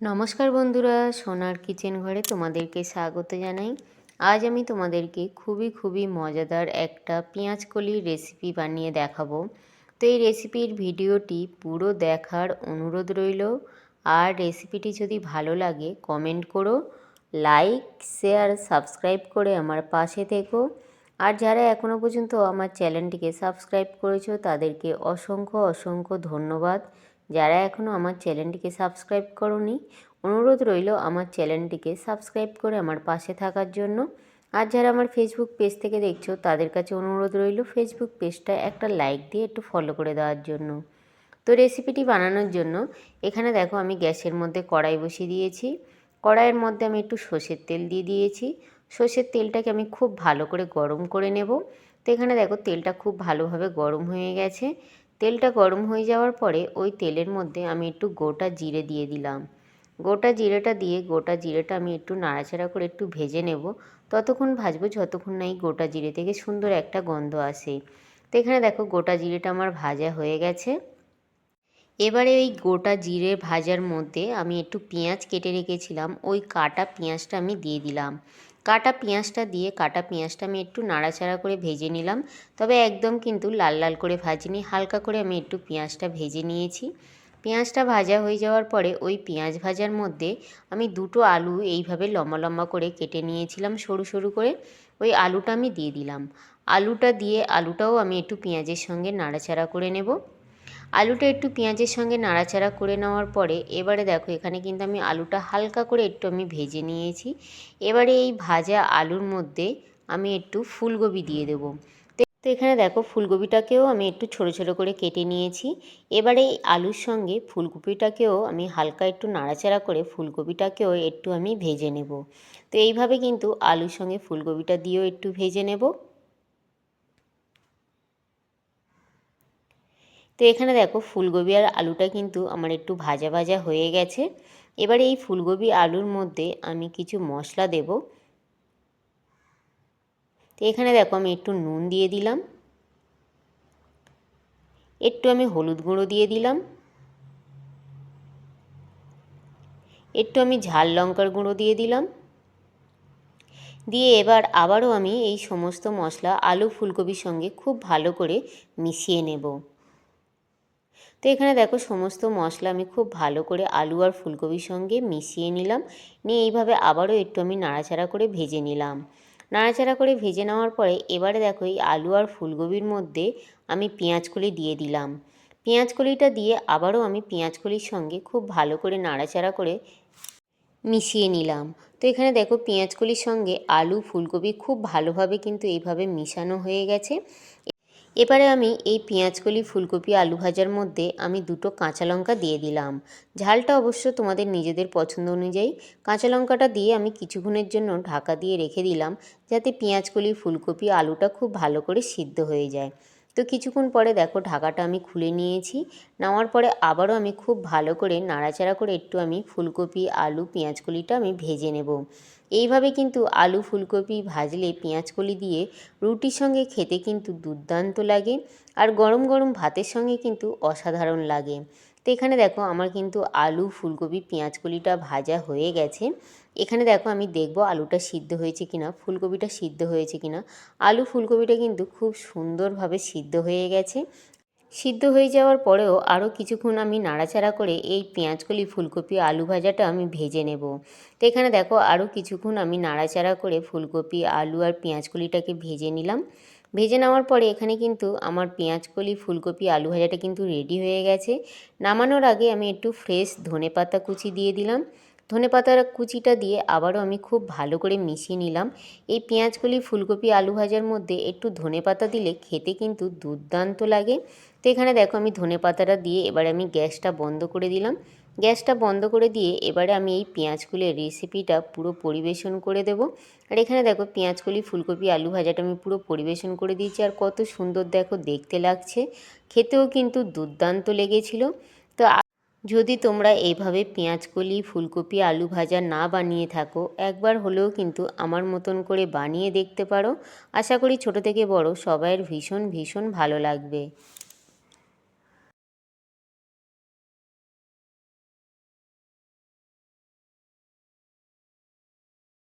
নমস্কার বন্ধুরা, সোনার কিচেন ঘরে তোমাদেরকে স্বাগত জানাই। আজ আমি তোমাদেরকে খুবই খুবই মজাদার একটা পেঁয়াজ কলির রেসিপি বানিয়ে দেখাবো। তো এই রেসিপির ভিডিওটি পুরো দেখার অনুরোধ রইল। আর রেসিপিটি যদি ভালো লাগে কমেন্ট করো লাইক শেয়ার সাবস্ক্রাইব করে আমার পাশে থেকো। আর যারা এখনও পর্যন্ত আমার চ্যানেলটিকে সাবস্ক্রাইব করেছ, তাদেরকে অসংখ্য অসংখ্য ধন্যবাদ। যারা এখনও আমার চ্যানেলটিকে সাবস্ক্রাইব করনি, অনুরোধ রইল আমার চ্যানেলটিকে সাবস্ক্রাইব করে আমার পাশে থাকার জন্য। আর যারা আমার ফেসবুক পেজ থেকে দেখছ, তাদের কাছে অনুরোধ রইল ফেসবুক পেজটা একটা লাইক দিয়ে একটু ফলো করে দেওয়ার জন্য। তো রেসিপিটি বানানোর জন্য, এখানে দেখো আমি গ্যাসের মধ্যে কড়াই বসিয়ে দিয়েছি। কড়াইয়ের মধ্যে আমি একটু সর্ষের তেল দিয়ে দিয়েছি। সর্ষের তেলটাকে আমি খুব ভালো করে গরম করে নেব। তো এখানে দেখো তেলটা খুব ভালোভাবে গরম হয়ে গেছে। তেলটা গরম হয়ে যাওয়ার পরে ওই তেলের মধ্যে আমি একটু গোটা জিরে দিয়ে দিলাম। গোটা জিরেটা দিয়ে গোটা জিরেটা আমি একটু নাড়াচাড়া করে একটু ভেজে নেব। ততক্ষণ ভাজবো যতক্ষণ না এই গোটা জিরে থেকে সুন্দর একটা গন্ধ আসে। তো এখানে দেখো গোটা জিরেটা আমার ভাজা হয়ে গেছে। এবারে ওই গোটা জিরে ভাজার মধ্যে আমি একটু পেঁয়াজ কেটে রেখেছিলাম। ওই কাটা পেঁয়াজটা আমি দিয়ে দিলাম। কাটা পেঁয়াজটা দিয়ে, কাটা পেঁয়াজটা আমি একটু নাড়াচাড়া করে ভেজে নিলাম। তবে একদম কিন্তু লাল লাল করে ভাজিনি, হালকা করে আমি একটু পেঁয়াজটা ভেজে নিয়েছি। পেঁয়াজটা ভাজা হয়ে যাওয়ার পরে ওই পেঁয়াজ ভাজার মধ্যে আমি দুটো আলু এইভাবে লম্বা লম্বা করে কেটে নিয়েছিলাম সরু সরু করে। ওই আলুটা আমি দিয়ে দিলাম। আলুটা দিয়ে, আলুটাও আমি একটু পেঁয়াজের সঙ্গে নাড়াচাড়া করে নেব। আলুটা একটু পেঁয়াজের সঙ্গে নাড়াচাড়া করে নেওয়ার পরে, এবারে দেখো এখানে কিন্তু আমি আলুটা হালকা করে একটু আমি ভেজে নিয়েছি। এবারে এই ভাজা আলুর মধ্যে আমি একটু ফুলকপি দিয়ে দেবো। তো এখানে দেখো ফুলকপিটাকেও আমি একটু ছোট ছোট করে কেটে নিয়েছি। এবারে এই আলুর সঙ্গে ফুলকপিটাকেও আমি হালকা একটু নাড়াচাড়া করে ফুলকপিটাকেও একটু আমি ভেজে নেব। তো এইভাবে কিন্তু আলুর সঙ্গে ফুলকপিটা দিয়েও একটু ভেজে নেব। তো এখানে দেখো ফুলকপি আর আলুটা কিন্তু আমার একটু ভাজা ভাজা হয়ে গেছে। এবারে এই ফুলকপি আলুর মধ্যে আমি কিছু মশলা দেব। তো এখানে দেখো আমি একটু নুন দিয়ে দিলাম। একটু আমি হলুদ গুঁড়ো দিয়ে দিলাম। একটু আমি ঝাল লঙ্কার গুঁড়ো দিয়ে দিলাম। দিয়ে এবার আবারও আমি এই সমস্ত মশলা আলু ফুলকপির সঙ্গে খুব ভালো করে মিশিয়ে নেব। তো এখানে দেখো সমস্ত মশলা আমি খুব ভালো করে আলু আর ফুলকপির সঙ্গে মিশিয়ে নিলাম। নিয়ে এইভাবে আবারও একটু আমি নাড়াচাড়া করে ভেজে নিলাম। নাড়াচাড়া করে ভেজে নেওয়ার পরে এবারে দেখো এই আলু আর ফুলকপির মধ্যে আমি পেঁয়াজকলি দিয়ে দিলাম। পেঁয়াজকলিটা দিয়ে আবারও আমি পেঁয়াজকলির সঙ্গে খুব ভালো করে নাড়াচাড়া করে মিশিয়ে নিলাম। তো এখানে দেখো পেঁয়াজকলির সঙ্গে আলু, ফুলকপি খুব ভালোভাবে কিন্তু এইভাবে মিশানো হয়ে গেছে। এবারে আমি এই পেঁয়াজকলি, ফুলকপি, আলু ভাজার মধ্যে আমি দুটো কাঁচা লঙ্কা দিয়ে দিলাম। ঝালটা অবশ্য তোমাদের নিজেদের পছন্দ অনুযায়ী, কাঁচা লঙ্কাটা দিয়ে আমি কিছুক্ষণের জন্য ঢাকা দিয়ে রেখে দিলাম, যাতে পেঁয়াজকলি, ফুলকপি, আলুটা খুব ভালো করে সিদ্ধ হয়ে যায়। তো কিছুক্ষণ পরে দেখো ঢাকাটা আমি খুলে নিয়েছি। নেওয়ার পরে আবারও আমি খুব ভালো করে নাড়াচাড়া করে একটু আমি ফুলকপি, আলু, পেঁয়াজকলিটা আমি ভেজে নেব। এইভাবে কিন্তু আলু, ফুলকপি ভাজলে পেঁয়াজকলি দিয়ে রুটির সঙ্গে খেতে কিন্তু দুর্দান্ত লাগে আর গরম গরম ভাতের সঙ্গে কিন্তু অসাধারণ লাগে। তো এখানে দেখো আমার কিন্তু আলু, ফুলকপি, পেঁয়াজকলিটা ভাজা হয়ে গেছে। এখানে দেখো আমি দেখব আলুটা সিদ্ধ হয়েছে কিনা, ফুলকপিটা সিদ্ধ হয়েছে কিনা। আলু ফুলকপিটা কিন্তু খুব সুন্দরভাবে সিদ্ধ হয়ে গেছে। সিদ্ধ হয়ে যাওয়ার পরেও আরও কিছুক্ষণ আমি নাড়াচাড়া করে এই পেঁয়াজকলি ফুলকপি আলু ভাজাটা আমি ভেজে নেব। তো এখানে দেখো আরও কিছুক্ষণ আমি নাড়াচাড়া করে ফুলকপি, আলু আর পেঁয়াজকলিটাকে ভেজে নিলাম। ভেজে নেওয়ার পরে এখানে কিন্তু আমার পেঁয়াজকলি, ফুলকপি, আলু ভাজাটা কিন্তু রেডি হয়ে গেছে। নামানোর আগে আমি একটু ফ্রেশ ধনে পাতা কুচি দিয়ে দিলাম। ধনে পাতার কুচিটা দিয়ে আবারও আমি খুব ভালো করে মিশিয়ে নিলাম। এই পেঁয়াজকলি ফুলকপি, আলু ভাজার মধ্যে একটু ধনে পাতা দিলে খেতে কিন্তু দুর্দান্ত লাগে। তো এখানে দেখো আমি ধনে পাতাটা দিয়ে এবারে আমি গ্যাসটা বন্ধ করে দিলাম। গ্যাসটা বন্ধ করে দিয়ে এবারে আমি এই পেঁয়াজকুলের রেসিপিটা পুরো পরিবেশন করে দেব। আর এখানে দেখো পেঁয়াজকলি ফুলকপি, আলু ভাজাটা আমি পুরো পরিবেশন করে দিয়েছি। আর কত সুন্দর দেখো, দেখতে লাগছে। খেতেও কিন্তু দুর্দান্ত লেগেছিল। যদি তোমরা এইভাবে পেঁয়াজকলি, ফুলকপি, আলু ভাজা না বানিয়ে থাকো, একবার হলেও কিন্তু আমার মতন করে বানিয়ে দেখতে পারো। আশা করি ছোট থেকে বড় সবাইয়ের ভীষণ ভীষণ ভালো লাগবে।